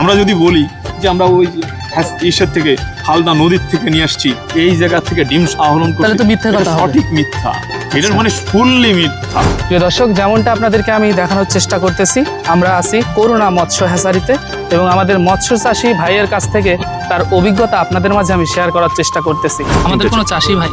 আমরা যদি বলি যে আমরা ওই ইসের থেকে হালদা নদীর থেকে নিয়ে আসছি এই জায়গা থেকে ডিম আহরণ করে তো মিথ্যা কথা সঠিক মিথ্যা। এটার মানে ফুললি মিথ্যা। প্রিয় দর্শক যেমনটা আপনাদেরকে আমি দেখানোর চেষ্টা করতেছি আমরা আছি করুণা মৎস্য হ্যাচারিতে এবং আমাদের মৎস্য চাষি ভাইয়ের কাছ থেকে তার অভিজ্ঞতা আপনাদের মাঝে আমি শেয়ার করার চেষ্টা করতেছি। আমাদের কোনো চাষি ভাই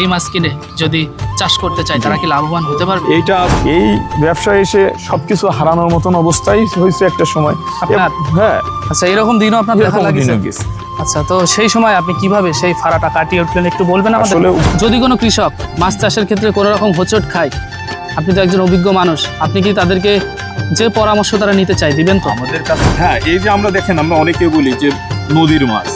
এই মাছ কিনে যদি চাষ করতে চায় তারা কি লাভবান হতে পারবে? এইটা এই ব্যবসায় এসে সবকিছু হারানোর মতন অবস্থাই হয়েছে একটা সময়। আপনার? হ্যাঁ। আচ্ছা এরকম দিনও আপনার দেখা গেছে। আচ্ছা তো সেই সময় আপনি কীভাবে সেই ফাড়াটা কাটিয়ে উঠলেন? একটু বলবেন আমাদের? যদি কোনো কৃষক মাছ চাষের ক্ষেত্রে কোনো রকম হোঁচট খায় আপনি তো একজন অভিজ্ঞ মানুষ আপনি কি তাদেরকে যে পরামর্শ তারা নিতে চাই দিবেন তো? আমাদের কাছে হ্যাঁ এই যে আমরা দেখেন আমরা অনেকে বলি যে নদীর মাছ।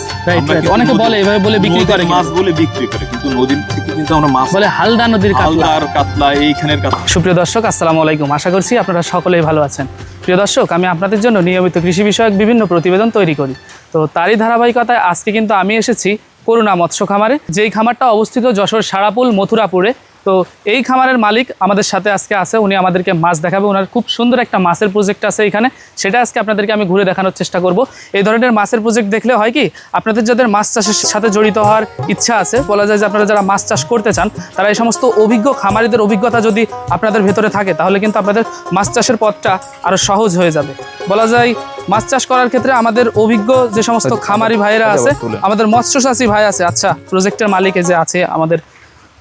অনেকে বলে এভাবে বলে বিক্রি করে মাছ বলে বিক্রি করে কিন্তু নদীর থেকে কিন্তু আমরা মাছ বলে হালদা নদীর কাতলা। কাতলা এইখানের কাতলা। সুপ্রিয় দর্শক আসসালামু আলাইকুম। আশা করছি আপনারা সকলেই ভালো আছেন। প্রিয় দর্শক আমি আপনাদের জন্য নিয়মিত কৃষি বিষয়ক বিভিন্ন প্রতিবেদন তৈরি করি। তো তারই ধারাবাহিকতায় আজকে কিন্তু আমি এসেছি করুণা মৎস্য খামারে যেই খামারটা অবস্থিত যশোর সারাপুল মথুরাপুরে। তো এই খামারের মালিক আমাদের সাথে আজকে আছে উনি আমাদেরকে মাছ দেখাবে। ওনার খুব সুন্দর একটা মাছের প্রজেক্ট আছে এখানে। সেটা আজকে আপনাদেরকে আমি ঘুরে দেখানোর চেষ্টা করব। এই ধরনের মাছের প্রজেক্ট দেখলে হয় কি আপনাদের যাদের মাছ চাষের সাথে জড়িত হওয়ার ইচ্ছা আছে বলা যায় যে আপনারা যারা মাছ চাষ করতে চান তারা এই সমস্ত অভিজ্ঞ খামারিদের অভিজ্ঞতা যদি আপনাদের ভেতরে থাকে তাহলে কিন্তু আপনাদের মাছ চাষের পথটা আরও সহজ হয়ে যাবে। বলা যায় মাছ চাষ করার ক্ষেত্রে আমাদের অভিজ্ঞ যে সমস্ত খামারি ভাইয়েরা আছে আমাদের মৎস্য চাষী ভাই আছে। আচ্ছা প্রজেক্টের মালিক যে আছে আমাদের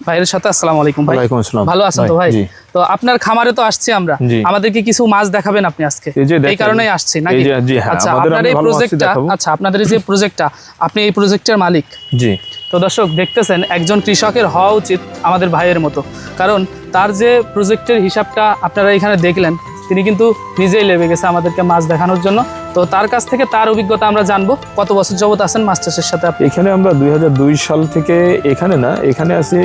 ভাইয়ের সাথে আসসালামু আলাইকুম ভাই। ওয়ালাইকুম আসসালাম। ভালো আছেন তো ভাই, তো আপনার খামারে তো আসছি আমরা। আমাদেরকে কিছু মাছ দেখাবেন আপনি আজকে। এই। কারণেই আসছি নাকি? হ্যাঁ, আচ্ছা আপনার এই প্রজেক্টটা আচ্ছা আপনাদের যে প্রজেক্টটা আপনি এই প্রজেক্টের মালিক। জি। তো দর্শক দেখতেছেন একজন কৃষকের হওয়া উচিত আমাদের ভাইয়ের মতো। কারণ তার যে প্রজেক্টের হিসাবটা আপনারা এখানে দেখলেন তিনি কিন্তু নিজেই লেবে গেছে আমাদেরকে মাছ দেখানোর জন্য। তো তার কাছ থেকে তার অভিজ্ঞতা আমরা জানব। কত বছর যাবত আছেন মাছ চাষের সাথে আপনি? এখানে আমরা দুই হাজার দুই সাল থেকে এখানে না এখানে আছি।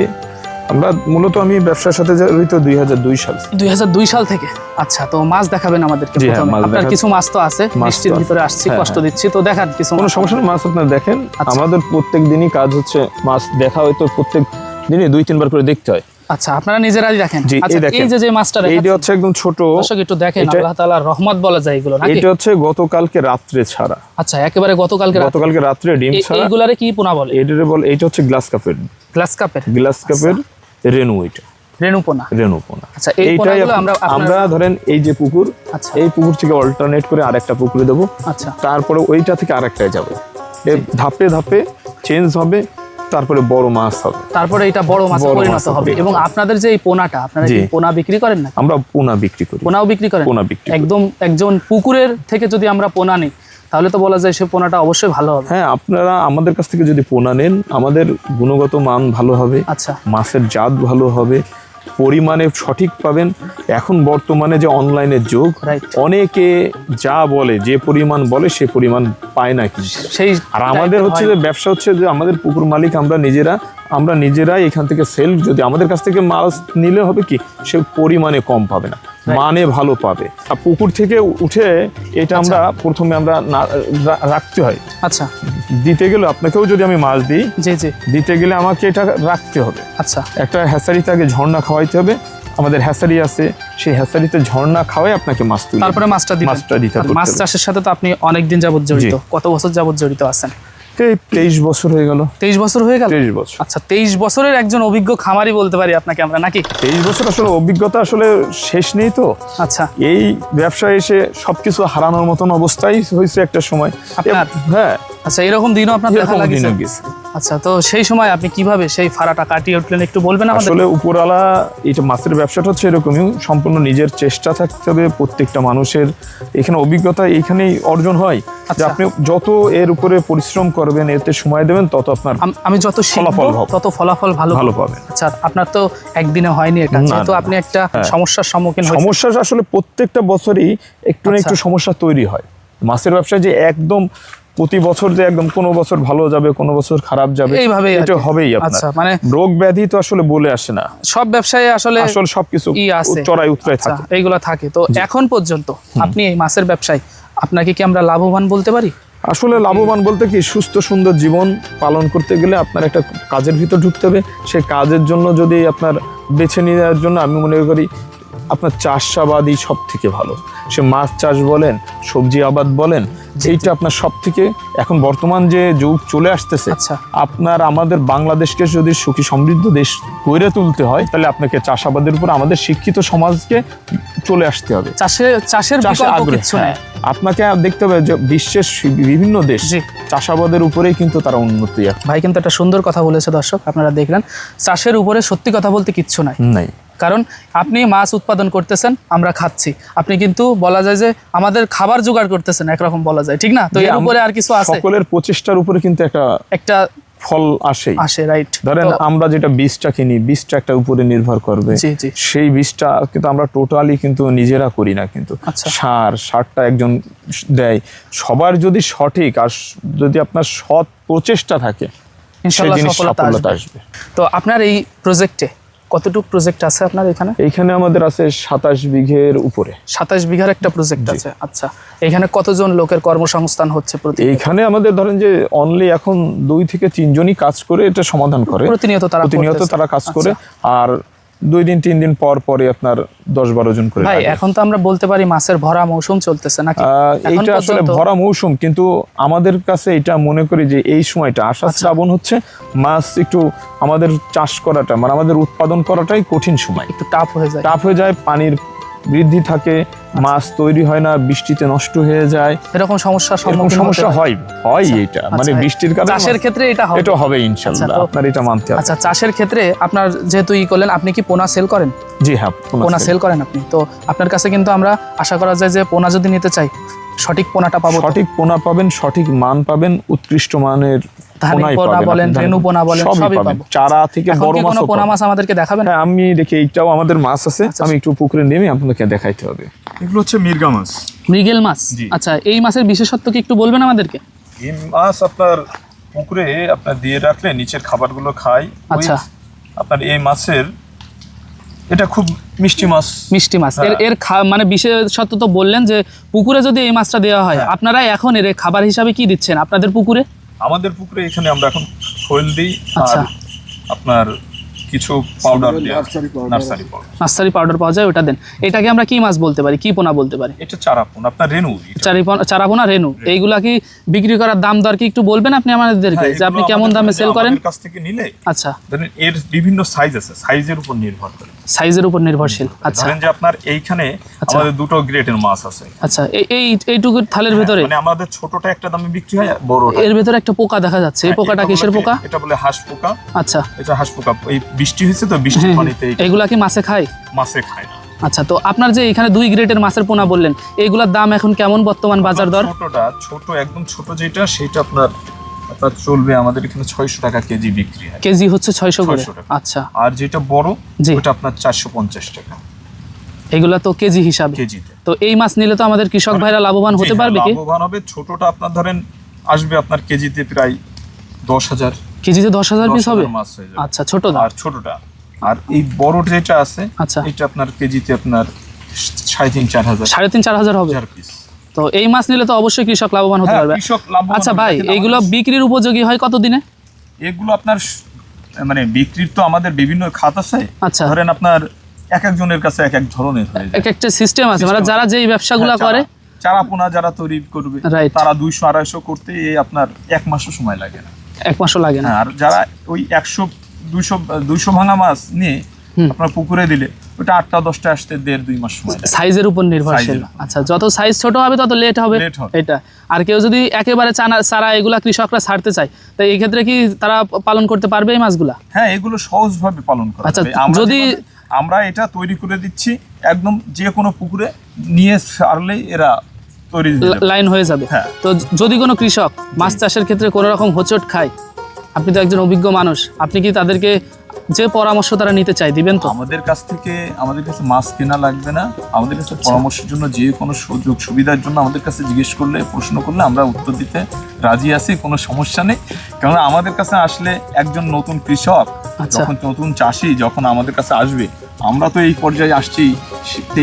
আমরা মূলত আমি ব্যবসার সাথে জড়িত দুই হাজার দুই সাল। দুই হাজার দুই সাল থেকে? আচ্ছা তো মাছ দেখাবেন আমাদেরকে জি, হ্যাঁ, আপনার কিছু মাছ তো আছে মাছ তো বৃষ্টির ভিতরে আসছি হ্যাঁ, কষ্ট হ্যাঁ। দিচ্ছি। তো দেখান কিছু কোনো সমস্যা নেই মাছ আপনারা দেখেন। আচ্ছা। আমাদের প্রত্যেক দিনই কাজ হচ্ছে মাছ দেখা হয়তো প্রত্যেক দিনই দুই তিনবার করে দেখতে হয়। আচ্ছা আপনারা নিজেরাই দেখেন। এই আচ্ছা। এই যে যে মাছটা এইটা হচ্ছে একদম ছোট দর্শক একটু দেখেন এটা- আল্লাহ তাআলার রহমত বলা যায় এগুলো নাকি? এটা হচ্ছে গতকালকে রাত্রে ছাড়া। আচ্ছা একেবারে গতকালকে গতকালকে রাত্রে ডিম ছাড়া। এইগুলারে কি পোনা বলে? এটারে বল এইটা হচ্ছে গ্লাস কাপের গ্লাস কাপের? গ্লাস কাপের রেনু এটা। রেণু পোনা। রেনু পোনা। আচ্ছা এইটাই আমরা আমরা ধরেন এই যে পুকুর আচ্ছা। এই পুকুর থেকে অল্টারনেট করে আরেকটা পুকুরে দেবো। আচ্ছা। তারপরে ওইটা থেকে আরেকটায় যাবে। ধাপে ধাপে চেঞ্জ হবে তারপরে বড় মাছ হবে। তারপরে এটা বড় মাছ পরিণত হবে। এবং আপনাদের যে এই পোনাটা আপনারা কি পোনা বিক্রি করেন না আমরা পোনা বিক্রি করি। পোনাও বিক্রি করেন? পোনা বিক্রি একদম একজন পুকুরের থেকে যদি আমরা পোনা নিই তাহলে তো বলা যায় সে পোনাটা অবশ্যই ভালো হবে। হ্যাঁ আপনারা আমাদের কাছ থেকে যদি পোনা নেন আমাদের গুণগত মান ভালো হবে আচ্ছা। মাছের জাত ভালো হবে পরিমাণে সঠিক পাবেন। এখন বর্তমানে যে অনলাইনের যুগ অনেকে যা বলে যে পরিমাণ বলে সে পরিমাণ পায় না কি সেই আর আমাদের হচ্ছে যে ব্যবসা হচ্ছে যে আমাদের পুকুর মালিক আমরা নিজেরা আমরা নিজেরাই এখান থেকে সেল যদি আমাদের কাছ থেকে মাছ নিলে হবে কি সে পরিমাণে কম পাবে না। মানে ভালো পাবে। আর পুকুর থেকে উঠে এটা আমরা প্রথমে আমরা রাখতে হয়। আচ্ছা। দিতে গেলে আপনাকেও যদি আমি মাছ দিই জি জি। দিতে গেলে আমাকে এটা রাখতে হবে। আচ্ছা। একটা হ্যাসারিতে আগে ঝর্ণা খাওয়াইতে হবে। আমাদের হ্যাসারি আছে সেই হ্যাসারিতে ঝর্ণা খাওয়াই আপনাকে মাছ তুলে তারপরে মাছটা দিবেন। মাছটা দিতে মাছ চাষের সাথে তো আপনি অনেক দিন যাবত জড়িত কত বছর যাবত জড়িত আছেন? এই তেইশ বছর হয়ে গেল। তেইশ বছর হয়ে গেল? তেইশ বছর। আচ্ছা তেইশ বছরের একজন অভিজ্ঞ খামারি বলতে পারি আপনাকে আমরা নাকি? তেইশ বছর আসলে অভিজ্ঞতা আসলে শেষ নেই তো। আচ্ছা। এই ব্যবসায় এসে সবকিছু হারানোর মতন অবস্থাই হয়েছে একটা সময়। আপনার? হ্যাঁ আচ্ছা এরকম দিনও আপনার দেখা গেছে আচ্ছা তো সেই সময় আপনি কীভাবে সেই ফাড়াটা কাটিয়ে উঠলেন একটু বলবেন আমাদের আসলে উপরওয়ালা এটা মাছের ব্যবসাটা হচ্ছে এরকমই সম্পূর্ণ নিজের চেষ্টা থাকতে হবে প্রত্যেকটা মানুষের এখানে অভিজ্ঞতা এইখানেই অর্জন হয় যে আচ্ছা। আপনি যত এর উপরে পরিশ্রম করবেন এতে সময় দেবেন তত আপনার আমি যত ফলাফল। তত ফলাফল ভালো ভালো পাবো। পাবেন আচ্ছা আপনার তো একদিনে হয়নি এটা যেহেতু আপনি একটা হ্যাঁ। সমস্যার সম্মুখীন সমস্যা আসলে প্রত্যেকটা বছরই একটু না একটু আচ্ছা। সমস্যা তৈরি হয় মাছের ব্যবসায় যে একদম প্রতি বছর যে একদম কোনো বছর ভালো যাবে কোনো বছর খারাপ যাবে এইভাবেই এটা হবেই আচ্ছা মানে রোগ ব্যাধি তো আসলে বলে আসে না। সব ব্যবসায় আসলে আসলে সবকিছু চড়াই উতরাই আচ্ছা থাকে। এইগুলো থাকে। তো এখন পর্যন্ত আপনি এই মাছের ব্যবসায় আপনাকে কি আমরা লাভবান বলতে পারি? আসলে লাভবান বলতে কি সুস্থ সুন্দর জীবন পালন করতে গেলে আপনার একটা কাজের ভিতর ঢুকতে হবে। সেই কাজের জন্য যদি আপনার বেছে নেওয়ার জন্য আমি মনে করি আপনার চাষাবাদই সব থেকে ভালো। সে মাছ চাষ বলেন সবজি আবাদ বলেন এইটা আপনার সব থেকে এখন বর্তমান যে যুগ চলে আসতেছে আচ্ছা। আপনার আমাদের বাংলাদেশকে যদি সুখী সমৃদ্ধ দেশ গড়ে তুলতে হয় তাহলে আপনাকে চাষাবাদের উপর আমাদের শিক্ষিত সমাজকে চলে আসতে হবে। চাষে চাষের আগ্রহ হ্যাঁ। আপনাকে দেখতে হবে যে বিশ্বের বিভিন্ন দেশ। চাষাবাদের উপরেই কিন্তু তারা উন্নতি। ভাই কিন্তু একটা সুন্দর কথা বলেছে দর্শক আপনারা দেখলেন চাষের উপরে সত্যি কথা বলতে কিচ্ছু নাই। নাই। কারণ আপনি মাছ উৎপাদন করতেছেন আমরা খাচ্ছি। আপনি কিন্তু বলা যায় যে আমাদের খাবার জোগাড় করতেছেন একরকম বলা যায়। ঠিক না? তো এর উপরে আর কিছু আছে? সকলের প্রচেষ্টার উপরে কিন্তু একটা একটা ফল আসেই। আসে রাইট ধরেন আমরা যেটা বীজটা কিনি বীজটা একটা উপরে নির্ভর করবে। সেই বীজটা কিন্তু আমরা টোটালি কিন্তু নিজেরা করি না কিন্তু। আচ্ছা। সার সারটা একজন দেয়। সবার যদি সঠিক আর যদি আপনার সৎ প্রচেষ্টা থাকে সেই জিনিস সফলতা আসবে। তো আপনার এই প্রজেক্টে কতটুকু প্রজেক্ট আছে আপনার এখানে? এখানে আমাদের আছে সাতাশ বিঘের উপরে। সাতাশ বিঘার একটা প্রজেক্ট আছে আচ্ছা। এখানে কতজন লোকের কর্মসংস্থান হচ্ছে প্রতি এখানে আমাদের ধরেন যে অনলি এখন দুই থেকে তিনজনই কাজ করে এটা সমাধান করে। প্রতিনিয়ত তারা প্রতিনিয়ত। তারা কাজ করে। আচ্ছা। আর দুই দিন তিন দিন পর পরে আপনার দশ বারো জন করে ভাই এখন তো আমরা বলতে পারি মাছের ভরা মৌসুম চলতেছে না এইটা আসলে ভরা মৌসুম কিন্তু আমাদের কাছে এটা মনে করি যে এই সময়টা আষাঢ় আচ্ছা। শ্রাবণ হচ্ছে মাছ একটু আমাদের চাষ করাটা মানে আমাদের উৎপাদন করাটাই কঠিন সময় একটু টাফ হয়ে যায় টাফ হয়ে যায় পানির বৃদ্ধি থাকে। মাছ তৈরি হয় না বৃষ্টিতে নষ্ট হয়ে যায়। এরকম সমস্যা এরকম সমস্যা হয়। হয় হয় এটা মানে আচ্ছা, বৃষ্টির কারণে চাষের ক্ষেত্রে এটা হবে। এটা হবে ইনশাল্লাহ আচ্ছা, আপনার এটা মানতে হবে। আচ্ছা চাষের ক্ষেত্রে আপনার যেহেতু ই করলেন আপনি কি পোনা সেল করেন? জি হ্যাঁ পোনা। সেল করেন আপনি। তো আপনার কাছে কিন্তু আমরা আশা করা যায় যে পোনা যদি নিতে চাই সঠিক পোনাটা পাবো সঠিক পোনা পাবেন সঠিক মান পাবেন উৎকৃষ্ট মানের পোনা বলেন, আপনি। পোনা বলেন, সবই সবই পাবেন। চারা থেকে বড় পোনা মাছ আমাদেরকে দেখাবেন? হ্যাঁ আমি দেখি এইটাও আমাদের মাছ আছে। আচ্ছা, আমি একটু পুকুরে নেমে আপনাদেরকে দেখাইতে হবে। এগুলো হচ্ছে মির্গা মাছ। মৃগেল মাছ? আচ্ছা এই মাছের বিশেষত্ব কি একটু বলবেন আমাদেরকে? এই মাছ আপনার পুকুরে আপনার দিয়ে রাখলে নিচের খাবারগুলো খায় আচ্ছা। আপনার এই মাছের এটা খুব মিষ্টি মাছ মিষ্টি মাছ এর হ্যাঁ। এর খা- মানে বিশেষত্ব তো বললেন যে পুকুরে যদি এই মাছটা দেওয়া হয় হ্যাঁ। আপনারা এখন এর খাবার হিসাবে কি দিচ্ছেন আপনাদের পুকুরে আমাদের পুকুরে এখানে আমরা এখন খোল দিই আচ্ছা। আর আপনার কিছু powder nursery powder nursery powder পাওয়া যায় ওটা দেন। এটাকে আমরা কি মাছ বলতে পারি? কি পোনা বলতে পারি? এটা চারাপোন আপনার রেনু। চারাপোনা রেনু এইগুলা কি বিক্রি করার দাম দর কি একটু বলবেন আপনি আমাদেরকে হ্যাঁ, যে আপনি কেমন দামে সেল করেন? কাছ থেকে নিলে আচ্ছা। ধরেন এর বিভিন্ন সাইজ আছে সাইজের উপর নির্ভর করে। সাইজের উপর নির্ভরশীল। আচ্ছা। ধরেন যে আপনার এইখানে আচ্ছা। আমাদের দুটো গ্রেডের মাছ আছে। আচ্ছা এই এই এইটুকু থালের ভেতরে? মানে আমাদের ছোটটা একটা দামে বিক্রি হয় বড়টা। এর ভেতরে একটা পোকা দেখা যাচ্ছে। এই পোকাটা কিসের পোকা? এটা বলে হাঁস পোকা। আচ্ছা। এটা হাঁস পোকা। এই বৃষ্টি হয়েছে তো বৃষ্টির পানিতে এগুলা কি মাছে খায়? মাছে খায়। না আচ্ছা তো আপনার যে এখানে দুই গ্রেডের মাছের পোনা বললেন এইগুলোর দাম এখন কেমন বর্তমান বাজার দর ছোটটা ছোট একদম ছোট যেটা সেটা আপনার আপনার চলবে আমাদের এখানে ছয়শো টাকা কেজি বিক্রি হয়। কেজি হচ্ছে ছয়শো করে? 600 টাকা। আচ্ছা। আর যেটা বড়। ওটা আপনার চারশো পঞ্চাশ টাকা। এগুলা তো কেজি হিসাবে। কেজিতে। তো এই মাছ নিলে তো আমাদের কৃষক ভাইরা লাভবান হতে হ্যাঁ, পারবে কি? লাভবান হবে। ছোটটা আপনার ধরেন আসবে আপনার কেজিতে প্রায় দশ হাজার। কেজিতে দশ হাজার পিস হবে? মাছ হয়ে যাবে। আচ্ছা ছোট আর ছোটটা। আর এই বড় যেটা আছে আচ্ছা। এটা আপনার কেজিতে আপনার সাড়ে তিন চার হাজার। সাড়ে তিন চার হাজার হবে? পিস তো এই মাছ নিলে তো অবশ্যই কৃষক লাভবান হতে হ্যাঁ, পারবে। কৃষক লাভবান আচ্ছা ভাই এইগুলো বিক্রির উপযোগী হয় কত দিনে এগুলো আপনার মানে বিক্রির তো আমাদের বিভিন্ন খাত আছে। আচ্ছা। ধরেন আপনার এক একজনের কাছে এক এক ধরনের হয়ে এক একটা সিস্টেম আছে। মানে যারা যেই ব্যবসাগুলো হ্যাঁ, করে চারা- চারা পোনা যারা তৈরি করবে তারা দুইশো আড়াইশো করতে এই আপনার এক মাসও সময় লাগে না। এক মাসও লাগে না। হ্যাঁ আর যারা ওই একশো দুইশো দুইশো ভাঙা মাছ নিয়ে আপনার পুকুরে দিলে ওটা আটটা দশটা আসতে দেড় দুই মাস সাইজের উপর নির্ভরশীল। আচ্ছা যত সাইজ ছোট হবে তত লেট হবে। এটা। আর কেউ যদি একেবারে চানা চারা এগুলা কৃষকরা ছাড়তে চায় তো এই ক্ষেত্রে কি তারা পালন করতে পারবে এই মাছগুলা? হ্যাঁ এগুলো সহজভাবে পালন করা আচ্ছা, আমরা যদি- আমরা এটা তৈরি করে দিচ্ছি একদম যে কোনো পুকুরে নিয়ে ছাড়লেই এরা। লাইন হয়ে যাবে হ্যাঁ। তো যদি কোনো কৃষক মাছ চাষের ক্ষেত্রে কোনো রকম হোঁচট খায় আপনি তো একজন অভিজ্ঞ মানুষ আপনি কি তাদেরকে যে পরামর্শ তারা নিতে চাই দিবেন তো আমাদের কাছ থেকে আমাদের কাছে মাছ কেনা লাগবে না আমাদের কাছে আচ্ছা। পরামর্শের জন্য যে কোনো সুযোগ সুবিধার জন্য আমাদের কাছে জিজ্ঞেস করলে প্রশ্ন করলে আমরা উত্তর দিতে রাজি আছি কোনো সমস্যা নেই কারণ আমাদের কাছে আসলে একজন নতুন কৃষক আচ্ছা। যখন নতুন চাষি যখন আমাদের কাছে আসবে আমরা তো এই পর্যায়ে আসছি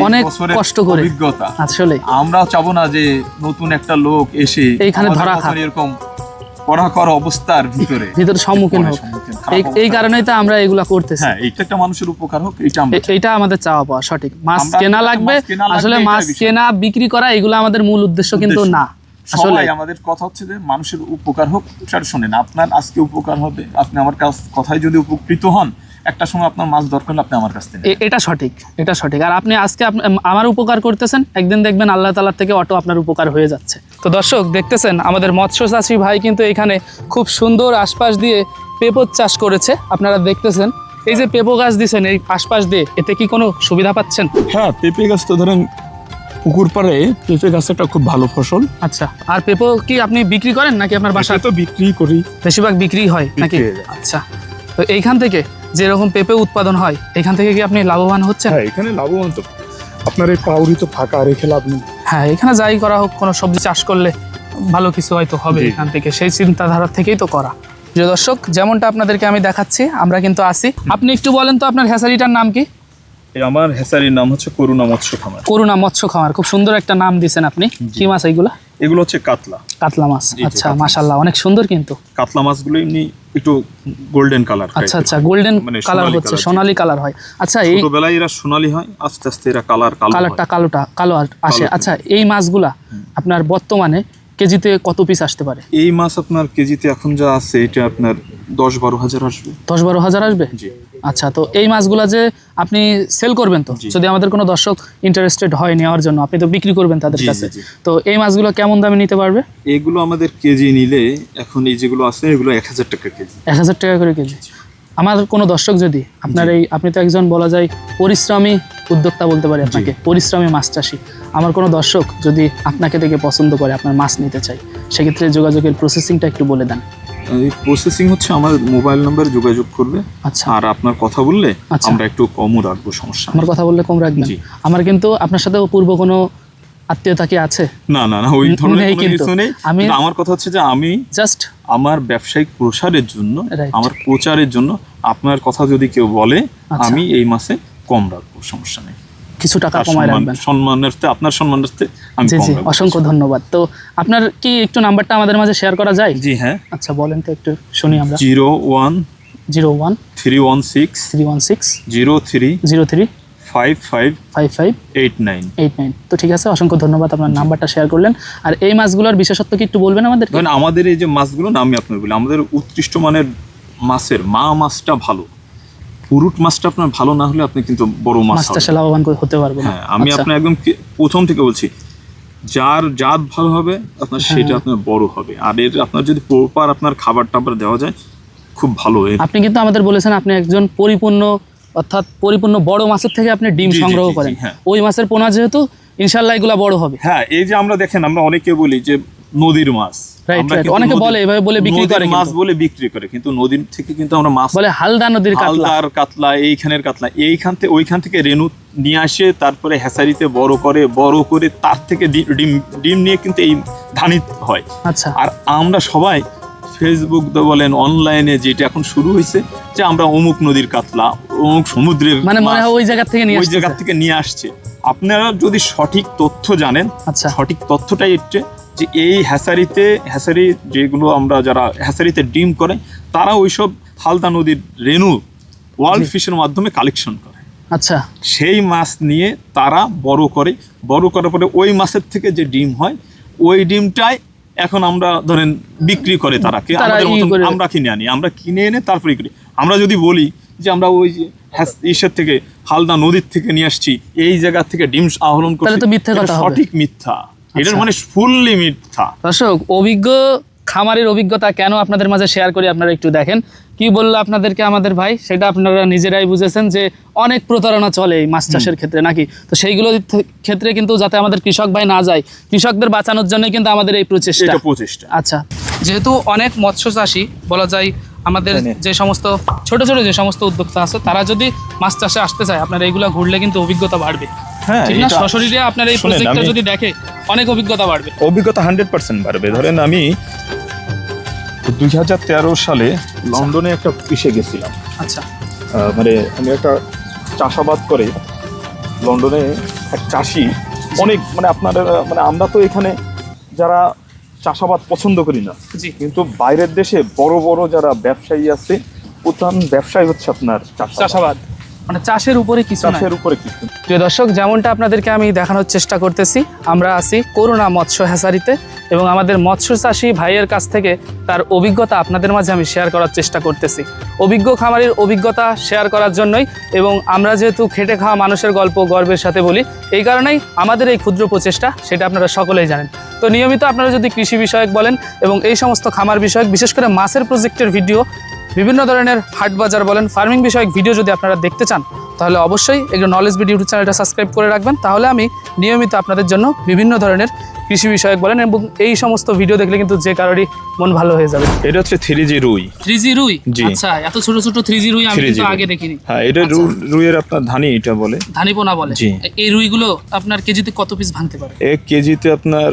অনেক কষ্ট করে। অভিজ্ঞতা। আসলে। আমরাও চাবো না যে নতুন একটা লোক এসে এইখানে আমাদের ধরা এরকম কড়াকর অবস্থার ভিতরে। ভিতরে সম্মুখীন হোক। এই- কারণেই তো আমরা এগুলা করতেছি। হ্যাঁ এইটা একটা মানুষের উপকার হোক এইটা আমরা এ- আমাদের। চাওয়া পাওয়া সঠিক। মাছ কেনা লাগবে আসলে মাছ কেনা বিক্রি করা এগুলো আমাদের মূল উদ্দেশ্য কিন্তু না। সবাই আমাদের কথা হচ্ছে যে মানুষের উপকার হোক সেটা শোনেন। আপনার আজকে উপকার হবে আপনি আমার কাছ কথায় যদি উপকৃত হন একটা সময় আপনার মাছ দরকার হলে আপনি আমার কাছ থেকে এটা সঠিক এটা সঠিক। আর আপনি আজকে আমার উপকার করতেছেন একদিন দেখবেন আল্লাহ তালার থেকে অটো আপনার উপকার হয়ে যাচ্ছে। তো দর্শক দেখতেছেন আমাদের মৎস্য চাষী ভাই কিন্তু এখানে খুব সুন্দর আশপাশ দিয়ে পেঁপো চাষ করেছে। আপনারা দেখতেছেন এই যে পেঁপো গাছ দিচ্ছেন এই আশপাশ দিয়ে এতে কি কোনো সুবিধা পাচ্ছেন? হ্যাঁ পেঁপে গাছ তো ধরেন পুকুর পাড়ে পেঁপে গাছ একটা খুব ভালো ফসল। আচ্ছা আর পেঁপো কি আপনি বিক্রি করেন নাকি আপনার বাসায় বাসায়? তো বিক্রি করি। বেশিরভাগ বিক্রি হয় নাকি? আচ্ছা তো এইখান থেকে যেরকম পেঁপে উৎপাদন হয় এখান থেকে কি আপনি লাভবান হচ্ছেন? হ্যাঁ এখানে লাভবান তো। আপনার এই পাউরি তো ফাঁকা রেখে লাভ নেই হ্যাঁ এখানে যাই করা হোক কোনো সবজি চাষ করলে ভালো কিছু হয়তো হবে এখান থেকে। সেই চিন্তাধারা থেকেই তো করা। প্রিয় দর্শক যেমনটা আপনাদেরকে আমি দেখাচ্ছি আমরা কিন্তু আসি। আপনি একটু বলেন তো আপনার হ্যাসারিটার নাম কি? আমার হেসারির নাম হচ্ছে করুণা মৎস্য খামার করুণা মৎস্য খামার খুব সুন্দর একটা নাম দিয়েছেন আপনি। কি মাছ এইগুলা? এগুলো হচ্ছে কাতলা। কাতলা মাছ। আচ্ছা। মাশাল্লাহ অনেক সুন্দর কিন্তু। কাতলা মাছগুলো এমনি একটু গোল্ডেন কালার আচ্ছা আচ্ছা গোল্ডেন মানে কালার হচ্ছে সোনালি কালার হয়। আচ্ছা এই ছোটবেলায় এরা সোনালি হয় আস্তে আস্তে এরা কালার কালো কালারটা কালোটা কালো আর- আসে। আচ্ছা এই মাছগুলা আপনার বর্তমানে কেজিতে কত পিস আসতে পারে? এই মাছ আপনার কেজিতে এখন যা আছে এটা আপনার দশ বারো হাজার আসবে। দশ বারো হাজার আসবে? জি। আচ্ছা তো এই মাছগুলা যে আপনি সেল করবেন তো? যদি আমাদের কোনো দর্শক ইন্টারেস্টেড হয় নেওয়ার জন্য আপনি তো বিক্রি করবেন তাদের কাছে। তো এই মাছগুলো কেমন দামে নিতে পারবে? এগুলো আমাদের কেজি নিলে এখন এই যেগুলো আছে এগুলো এক হাজার টাকা কেজি। এক হাজার টাকা করে কেজি। আমার কোনো দর্শক যদি আপনার এই আপনি তো একজন বলা যায় পরিশ্রমী উদ্যোক্তা বলতে পারি আপনাকে পরিশ্রমী মাছ চাষি। আমার কোনো দর্শক যদি আপনাকে দেখে পছন্দ করে আপনার মাছ নিতে চাই সেক্ষেত্রে যোগাযোগের প্রসেসিংটা একটু বলে দেন। এই প্রসেসিং হচ্ছে আমার মোবাইল নাম্বারে যোগাযোগ করবে। আচ্ছা। আর আপনার কথা বললে আচ্ছা। আমরা একটু কমও রাখব সমস্যা আমার কথা বললে কম রাখবেন? আমার কিন্তু আপনার সাথে পূর্ব কোনো আত্মীয়তা কি আছে? না না না ওই ধরনের কোনো কিছু নেই। আমি- আমার কথা হচ্ছে যে আমি জাস্ট আমার ব্যবসায়িক প্রসারের জন্য আমার প্রচারের জন্য আপনার কথা যদি কেউ বলে আচ্ছা। আমি এই মাসে কম রাখব সমস্যা নেই। কিছু টাকা কমায় রাখবেন। সম্মানার্থে আপনার সম্মানার্থে আমি জি জি অসংখ্য ধন্যবাদ। তো আপনার কি একটু নাম্বারটা আমাদের মাঝে শেয়ার করা যায়? জি হ্যাঁ। আচ্ছা বলেন তো একটু শুনি আমরা। Zero one zero one three one six three one six zero three zero three five five five five eight nine. Eight nine. তো ঠিক আছে অসংখ্য ধন্যবাদ আপনার নাম্বারটা শেয়ার করলেন। আর এই মাছগুলোর বিশেষত্ব কি একটু বলবেন আমাদের আমাদের এই যে মাছগুলো না আমি আপনার বলি আমাদের উৎকৃষ্ট মানের মাছের মা মাছটা ভালো। পুরুট মাছটা আপনার ভালো না হলে আপনি কিন্তু বড় মাছ মাছ হবে। লাভবান করে হতে পারব না। হ্যাঁ আমি আচ্ছা, আপনার একদম প্রথম থেকে বলছি যার জাত ভালো হবে আপনার হ্যাঁ। সেটা আপনার বড় হবে। আর এর আপনার যদি প্রপার আপনার খাবার টাবার দেওয়া যায় খুব ভালো আপনি কিন্তু আমাদের বলেছেন আপনি একজন পরিপূর্ণ অর্থাৎ পরিপূর্ণ বড় মাছের থেকে আপনি ডিম সংগ্রহ করেন। হ্যাঁ। ওই মাছের পোনা যেহেতু ইনশাল্লাহ এগুলা বড় হবে। হ্যাঁ এই যে আমরা দেখেন আমরা অনেকে বলি যে নদীর মাছ। অনেকে বলে, এভাবে বলে বিক্রি করে মাছ বলে বিক্রি করে কিন্তু নদীর থেকে কিন্তু আমরা মাছ বলে হালদা নদীর কাতলা। কাতলা এইখানের কাতলা এইখান থেকে ওইখান থেকে রেণু নিয়ে আসে তারপরে হ্যাসারিতে বড় করে বড় করে তার থেকে ডিম ডিম নিয়ে কিন্তু এই ধানিত হয়। আচ্ছা। আর আমরা সবাই ফেসবুক তো বলেন অনলাইনে যেটা এখন শুরু হয়েছে যে আমরা অমুক নদীর কাতলা অমুক সমুদ্রের মানে মনে হয় ওই জায়গা থেকে নিয়ে ওই জায়গা থেকে নিয়ে আসছে। আপনারা যদি সঠিক তথ্য জানেন আচ্ছা। সঠিক তথ্যটাই হচ্ছে যে এই হ্যাসারিতে হ্যাসারি যেগুলো আমরা যারা হ্যাসারিতে ডিম করে তারা ওইসব হালদা নদীর রেণু ওয়ার্ল্ড ফিশের মাধ্যমে কালেকশন করে। আচ্ছা। সেই মাছ নিয়ে তারা বড় করে বড় করার পরে ওই মাছের থেকে যে ডিম হয় ওই ডিমটাই এখন আমরা ধরেন বিক্রি করে তারা কে আমাদের মতন আমরা কিনে আনি আমরা কিনে এনে তারপরে করি। আমরা যদি বলি যে আমরা ওই যে ইসের থেকে হালদা নদীর থেকে নিয়ে আসছি এই জায়গা থেকে ডিম আহরণ করছি তো মিথ্যে। এটা আচ্ছা। মানে ফুললি মিথ্যা। দর্শক অভিজ্ঞ খামারের অভিজ্ঞতা কেন আপনাদের মাঝে শেয়ার করি আপনারা একটু দেখেন। কি বলল আপনাদেরকে আমাদের ভাই? সেটা আপনারা নিজেরাই বুঝেছেন যে অনেক প্রতারণা চলে এই মাছ চাষের ক্ষেত্রে নাকি? তো সেইগুলো ক্ষেত্রে কিন্তু যাতে আমাদের কৃষক ভাই না যায় কৃষকদের বাঁচানোর জন্যই কিন্তু আমাদের এই প্রচেষ্টা। প্রচেষ্টা। আচ্ছা যেহেতু অনেক মৎস্য চাষি বলা যায় আমাদের। যে সমস্ত ছোট ছোট যে সমস্ত উদ্যোক্তা আছে তারা যদি মাছ চাষে আসতে চায় আপনার এইগুলা ঘুরলে কিন্তু অভিজ্ঞতা বাড়বে। হ্যাঁ ঠিক না? এটা- সশরীরে আপনার এই প্রজেক্টটা যদি দেখে অনেক অভিজ্ঞতা বাড়বে। অভিজ্ঞতা হান্ড্রেড পার্সেন্ট বাড়বে। ধরেন আমি দুই হাজার তেরো সালে লন্ডনে একটা পিসে গেছিলাম। আচ্ছা। মানে আমি একটা চাষাবাদ করে লন্ডনে এক চাষি অনেক মানে আপনার মানে আমরা তো এখানে যারা চাষাবাদ পছন্দ করি না। কিন্তু বাইরের দেশে বড় বড় যারা ব্যবসায়ী আছে প্রধান ব্যবসায়ী হচ্ছে আপনার চাষাবাদ। চাষাবাদ। মানে চাষের উপরে কিছু চাষের উপরে কিছু প্রিয় দর্শক যেমনটা আপনাদেরকে আমি দেখানোর চেষ্টা করতেছি আমরা আছি করোনা মৎস্য হ্যাসারিতে এবং আমাদের মৎস্য চাষি ভাইয়ের কাছ থেকে তার অভিজ্ঞতা আপনাদের মাঝে আমি শেয়ার করার চেষ্টা করতেছি। অভিজ্ঞ খামারির অভিজ্ঞতা শেয়ার করার জন্যই এবং আমরা যেহেতু খেটে খাওয়া মানুষের গল্প গর্বের সাথে বলি এই কারণেই আমাদের এই ক্ষুদ্র প্রচেষ্টা সেটা আপনারা সকলেই জানেন। তো নিয়মিত আপনারা যদি কৃষি বিষয়ক বলেন এবং এই সমস্ত খামার বিষয়ক বিশেষ করে মাছের প্রজেক্টের ভিডিও বিভিন্ন ধরনের হাট বাজার বলেন ফার্মিং বিষয়ক ভিডিও যদি আপনারা দেখতে চান তাহলে অবশ্যই একটু নলেজ ভিডিও ইউটিউব চ্যানেলটা সাবস্ক্রাইব করে রাখবেন। তাহলে আমি নিয়মিত আপনাদের জন্য বিভিন্ন ধরনের কৃষি বিষয়ক বলেন এবং এই সমস্ত ভিডিও দেখলে কিন্তু যে কারোরই মন ভালো হয়ে যাবে। এটা হচ্ছে থ্রি জি রুই। থ্রি জি রুই? জি। আচ্ছা এত ছোট ছোট থ্রি জি রুই আমি কিন্তু আগে দেখিনি। হ্যাঁ এটা আচ্ছা। রুইয়ের আপনার ধানি এটা বলে। ধানিপোনা বলে। জি। এই রুইগুলো আপনার কেজিতে কত পিস ভাঙতে পারে? এক কেজিতে আপনার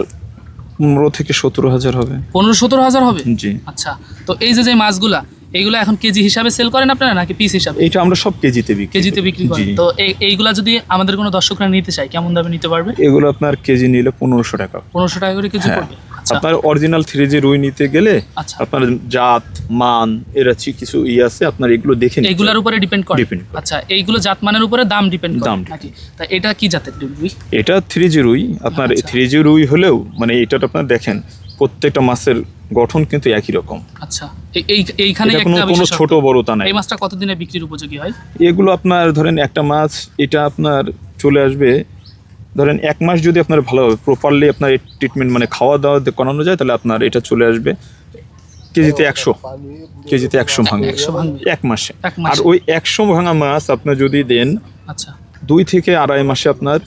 পনেরো থেকে সতেরো হাজার হবে। পনেরো সতেরো হাজার হবে? জি। আচ্ছা তো এই যে যে মাছগুলা এইগুলো এখন কেজি হিসাবে সেল করেন আপনারা নাকি পিস হিসাবে? এটা আমরা সব কেজিতে বিক্রি কেজিতে বিক্রি করি তো এই- এইগুলা যদি আমাদের কোনো দর্শকরা নিতে চায় কেমন দামে নিতে পারবে? এগুলো আপনার কেজি নিলে পনেরোশো টাকা। পনেরোশো টাকা করে কেজি হ্যাঁ। পড়বে। আপনার অরিজিনাল থ্রি জি রুই নিতে গেলে আচ্ছা। আপনার জাত মান এর কিছু ই আছে আপনার এগুলো দেখে নিতে এইগুলার উপরে ডিপেন্ড করে। করে। আচ্ছা এইগুলো জাত মানের উপরে দাম ডিপেন্ড করে দাম তা এটা কি জাতের রুই? এটা থ্রি জি রুই। আপনার আচ্ছা। থ্রি জি রুই হলেও মানে এইটা আপনার দেখেন প্রত্যেকটা মাছের গঠন কিন্তু একই রকম। আচ্ছা এই- এই এইখানে এটা কোনো কোনো। ছোট বড়তা নাই। এই মাছটা কতদিনে বিক্রির উপযোগী হয়? এগুলো আপনার ধরেন একটা মাছ এটা আপনার চলে আসবে ধরেন এক মাস যদি আপনার ভালোভাবে প্রপারলি আপনার ট্রিটমেন্ট মানে খাওয়া দাওয়া করানো যায় তাহলে আপনার এটা চলে আসবে কেজিতে একশো। কেজিতে একশো ভাঙবে। এক মাসে। আর ওই একশো ভাঙা মাছ আপনি যদি দেন আচ্ছা। দুই থেকে আড়াই মাসে আপনার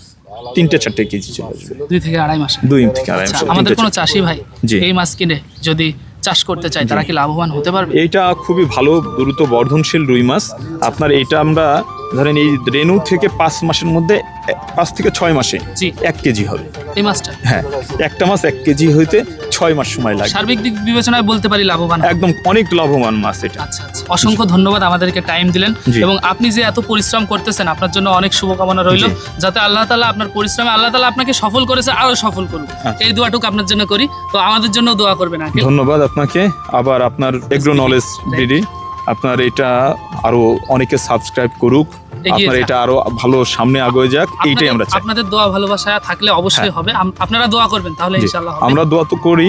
তিনটে চারটে কেজি চলে আসবে। দুই থেকে আড়াই মাসে। দুই থেকে আড়াই আচ্ছা মাসে। আমাদের কোনো চাষি ভাই। এই মাছ কিনে যদি চাষ করতে চায় তারা কি লাভবান হতে পারবে? এইটা খুবই ভালো দ্রুত বর্ধনশীল রুই মাছ। আপনার এইটা আমরা ধরেন এই রেনু থেকে পাঁচ মাসের মধ্যে পাঁচ থেকে ছয় মাসে জি। এক কেজি হবে। এই মাছটা হ্যাঁ একটা মাছ এক কেজি হইতে ছয় মাস সময় লাগে সার্বিক দিক বিবেচনায় বলতে পারি লাভবান একদম অনেক লাভবান মাছ এটা। আচ্ছা আচ্ছা। অসংখ্য ধন্যবাদ আমাদেরকে টাইম দিলেন। এবং আপনি যে এত পরিশ্রম করতেছেন আপনার জন্য অনেক শুভকামনা রইল। যাতে আল্লাহ তালা আপনার পরিশ্রমে আল্লাহ তালা আপনাকে সফল করেছে আরও সফল করুক। আচ্ছা। এই দোয়াটুকু আপনার জন্য করি। তো আমাদের জন্য দোয়া করবেন ধন্যবাদ আপনাকে। আবার আপনার এগ্রো নলেজ বিডি আপনার এটা আরও অনেকে সাবস্ক্রাইব করুক। আপনার এটা আরও ভালো সামনে আগে যাক এইটাই আমরা চাই। হ্যাঁ। আপনাদের দোয়া ভালোবাসা থাকলে অবশ্যই হবে। আপনারা দোয়া করবেন তাহলে ইনশাআল্লাহ আমরা দোয়া তো করি।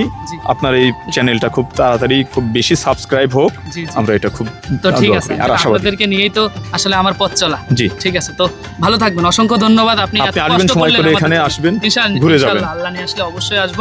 আপনার এই চ্যানেলটা খুব তাড়াতাড়ি খুব বেশি সাবস্ক্রাইব হোক। আমরা এটা খুব তো ঠিক আছে আর আপনাদেরকে নিয়েই তো আসলে আমার পথ চলা। জি। ঠিক আছে তো ভালো থাকবেন। অসংখ্য ধন্যবাদ। আপনি এত আপনি আসবেন কষ্ট করলেন করে এখানে আসবেন। ইনশাআল্লাহ ঘুরে যাবেন। আল্লাহ নিয়ে আসলে অবশ্যই আসব।